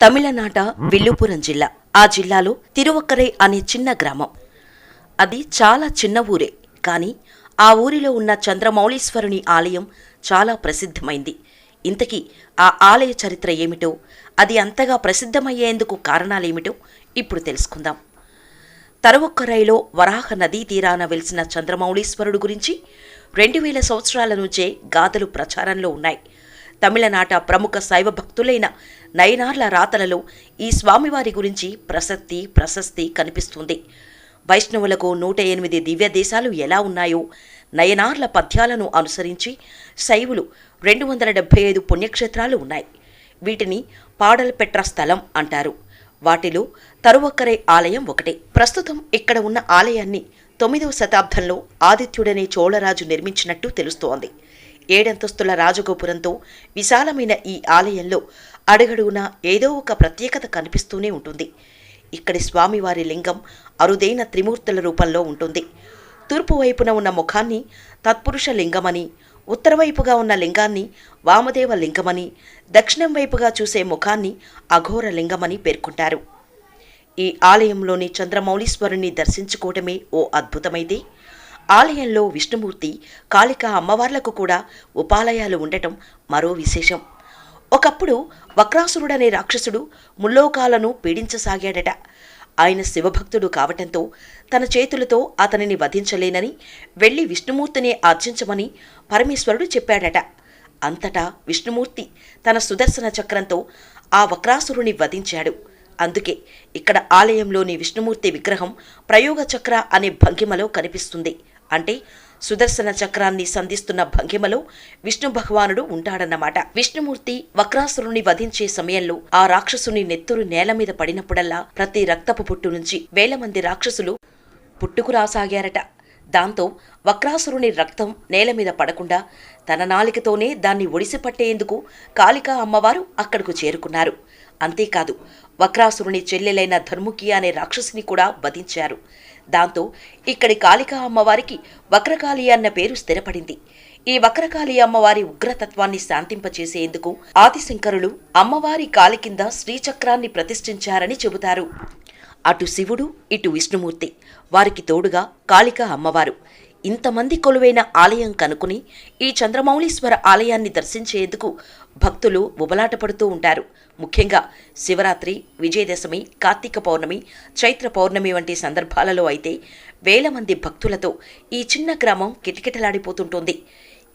తమిళనాట విల్లుపురం జిల్లా. ఆ జిల్లాలో తిరువక్కరై అనే చిన్న గ్రామం. అది చాలా చిన్న ఊరే. కానీ ఆ ఊరిలో ఉన్న చంద్రమౌళీశ్వరుని ఆలయం చాలా ప్రసిద్ధమైంది. ఇంతకీ ఆ ఆలయ చరిత్ర ఏమిటో అది అంతగా ప్రసిద్ధమయ్యేందుకు కారణాలేమిటో ఇప్పుడు తెలుసుకుందాం. తరువొక్కరైలో వరాహ నదీ తీరాన వెలిసిన చంద్రమౌళీశ్వరుడు గురించి రెండు వేల సంవత్సరాల నుంచే గాథలు ప్రచారంలో ఉన్నాయి. తమిళనాట ప్రముఖ శైవ భక్తులైన నయనార్ల రాతలలో ఈ స్వామివారి గురించి ప్రసక్తి ప్రశస్తి కనిపిస్తుంది. వైష్ణవులకు నూట ఎనిమిది దివ్య దేశాలు ఎలా ఉన్నాయో నయనార్ల పద్యాలను అనుసరించి శైవులు రెండు వందల డెబ్బై ఐదు పుణ్యక్షేత్రాలు ఉన్నాయి. వీటిని పాడల్పెట్ర స్థలం అంటారు. వాటిలో తరువక్కరే ఆలయం ఒకటే. ప్రస్తుతం ఇక్కడ ఉన్న ఆలయాన్ని తొమ్మిదవ శతాబ్దంలో ఆదిత్యుడనే చోళరాజు నిర్మించినట్టు తెలుస్తోంది. ఏడంతస్తుల రాజగోపురంతో విశాలమైన ఈ ఆలయంలో అడుగడుగునా ఏదో ఒక ప్రత్యేకత కనిపిస్తూనే ఉంటుంది. ఇక్కడి స్వామివారి లింగం అరుదైన త్రిమూర్తుల రూపంలో ఉంటుంది. తూర్పు వైపున ఉన్న ముఖాన్ని తత్పురుష లింగమని ఉత్తరవైపుగా ఉన్న లింగాన్ని వామదేవ లింగమని దక్షిణం వైపుగా చూసే ముఖాన్ని అఘోర లింగమని పేర్కొంటారు. ఈ ఆలయంలోని చంద్రమౌళీశ్వరుని దర్శించుకోవటమే ఓ అద్భుతమైతే ఆలయంలో విష్ణుమూర్తి కాళిక అమ్మవార్లకు కూడా ఉపాలయాలు ఉండటం మరో విశేషం. ఒకప్పుడు వక్రాసురుడనే రాక్షసుడు ముల్లోకాలను పీడించసాగాడట. ఆయన శివభక్తుడు కావటంతో తన చేతులతో అతనిని వధించలేనని వెళ్ళి విష్ణుమూర్తిని ఆర్జించమని పరమేశ్వరుడు చెప్పాడట. అంతటా విష్ణుమూర్తి తన సుదర్శన చక్రంతో ఆ వక్రాసురుని వధించాడు. అందుకే ఇక్కడ ఆలయంలోని విష్ణుమూర్తి విగ్రహం ప్రయోగ చక్ర అనే భంగిమలో కనిపిస్తుంది. అంటే సుదర్శన చక్రాన్ని సంధిస్తున్న భంగిమలో విష్ణు భగవానుడు ఉంటాడన్నమాట. విష్ణుమూర్తి వక్రాసురుని వధించే సమయంలో ఆ రాక్షసుని నెత్తురు నేల మీద పడినప్పుడల్లా ప్రతి రక్తపు పుట్టు నుంచి వేల మంది రాక్షసులు పుట్టుకురాసాగారట దాంతో వక్రాసురుని రక్తం నేల మీద పడకుండా తన నాలికతోనే దాన్ని ఒడిసిపట్టేందుకు కాళికా అమ్మవారు అక్కడకు చేరుకున్నారు. అంతేకాదు వక్రాసురుని చెల్లెలైన ధర్ముకి అనే రాక్షసిని కూడా వధించారు. దాంతో ఇక్కడి కాళికా అమ్మవారికి వక్రకాళి అన్న పేరు స్థిరపడింది. ఈ వక్రకాళి అమ్మవారి ఉగ్రతత్వాన్ని శాంతింపచేసేందుకు ఆదిశంకరులు అమ్మవారి కాలి కింద శ్రీచక్రాన్ని ప్రతిష్ఠించారని చెబుతారు. అటు శివుడు ఇటు విష్ణుమూర్తి. వారికి తోడుగా కాళిక అమ్మవారు. ఇంతమంది కొలువైన ఆలయం కనుకుని ఈ చంద్రమౌళీశ్వర ఆలయాన్ని దర్శించేందుకు భక్తులు ఉబలాట పడుతూ ఉంటారు. ముఖ్యంగా శివరాత్రి విజయదశమి కార్తీక పౌర్ణమి చైత్ర పౌర్ణమి వంటి సందర్భాలలో అయితే వేల మంది భక్తులతో ఈ చిన్న గ్రామం కిటకిటలాడిపోతుంటుంది.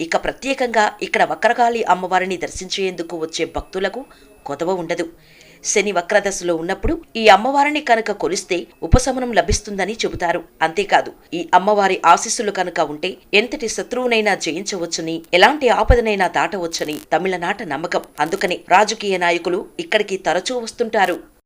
ఇక ప్రత్యేకంగా ఇక్కడ వక్రగాలి అమ్మవారిని దర్శించేందుకు వచ్చే భక్తులకు కొదవ ఉండదు. శని వక్రదశలో ఉన్నప్పుడు ఈ అమ్మవారిని కనుక కొలిస్తే ఉపశమనం లభిస్తుందని చెబుతారు. అంతేకాదు ఈ అమ్మవారి ఆశీస్సులు కనుక ఉంటే ఎంతటి శత్రువునైనా జయించవచ్చని ఎలాంటి ఆపదనైనా దాటవచ్చని తమిళనాట నమ్మకం. అందుకనే రాజకీయ నాయకులు ఇక్కడికి తరచూ వస్తుంటారు.